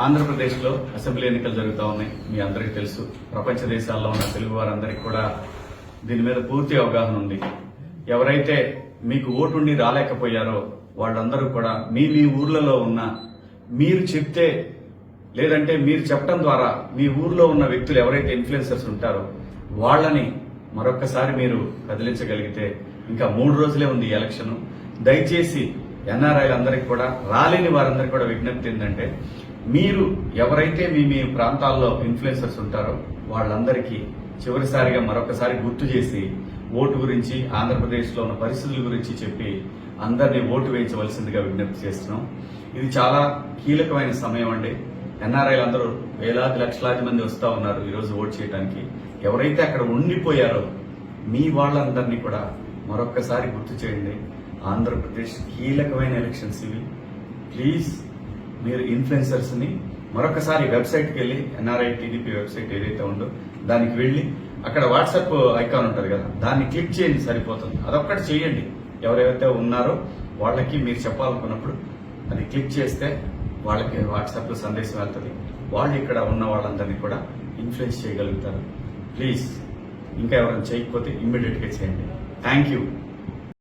ఆంధ్రప్రదేశ్లో అసెంబ్లీ ఎన్నికలు జరుగుతూ ఉన్నాయి. మీ అందరికీ తెలుసు. ప్రపంచ దేశాల్లో ఉన్న తెలుగు వారందరికీ కూడా దీని మీద పూర్తి అవగాహన ఉంది. ఎవరైతే మీకు ఓటుండి రాలేకపోయారో వాళ్ళందరూ కూడా మీ మీ ఊర్లలో ఉన్న మీరు చెప్తే లేదంటే మీరు చెప్పడం ద్వారా మీ ఊర్లో ఉన్న వ్యక్తులు ఎవరైతే ఇన్ఫ్లుయెన్సర్స్ ఉంటారో వాళ్ళని మరొక్కసారి మీరు కదిలించగలిగితే ఇంకా మూడు రోజులే ఉంది ఎలక్షన్. దయచేసి ఎన్ఆర్ఐలందరికీ కూడా రాలేని వారందరికీ కూడా విజ్ఞప్తి ఏంటంటే మీరు ఎవరైతే మీ మీ ప్రాంతాల్లో ఇన్ఫ్లుయెన్సర్స్ ఉంటారో వాళ్ళందరికీ చివరిసారిగా మరొకసారి గుర్తు చేసి ఓటు గురించి ఆంధ్రప్రదేశ్లో ఉన్న పరిస్థితుల గురించి చెప్పి అందరినీ ఓటు వేయించవలసిందిగా విజ్ఞప్తి చేస్తున్నాం. ఇది చాలా కీలకమైన సమయం అండి. ఎన్ఆర్ఐలు అందరూ వేలాది లక్షలాది మంది వస్తూ ఉన్నారు ఈరోజు ఓటు చేయడానికి ఎవరైతే అక్కడ ఉండిపోయారో మీ వాళ్ళందరినీ కూడా మరొక్కసారి గుర్తు చేయండి. ఆంధ్రప్రదేశ్ కీలకమైన ఎలక్షన్స్ ఇవి. ప్లీజ్ మీరు ఇన్ఫ్లుయెన్సర్స్ని మరొకసారి వెబ్సైట్కి వెళ్ళి ఎన్ఆర్ఐ టీడీపీ వెబ్సైట్ ఏదైతే ఉందో దానికి వెళ్ళి అక్కడ వాట్సాప్ ఐకాన్ ఉంటుంది కదా దాన్ని క్లిక్ చేయండి సరిపోతుంది. అదొక్కటి చేయండి. ఎవరైతే ఉన్నారో వాళ్ళకి మీరు చెప్పాలనుకున్నప్పుడు అది క్లిక్ చేస్తే వాళ్ళకి వాట్సాప్లో సందేశం వెళ్తుంది. వాళ్ళు ఇక్కడ ఉన్న వాళ్ళందరినీ కూడా ఇన్ఫ్లుయెన్స్ చేయగలుగుతారు. ప్లీజ్ ఇంకా ఎవరైనా చేయకపోతే ఇమ్మీడియట్గా చేయండి. Thank you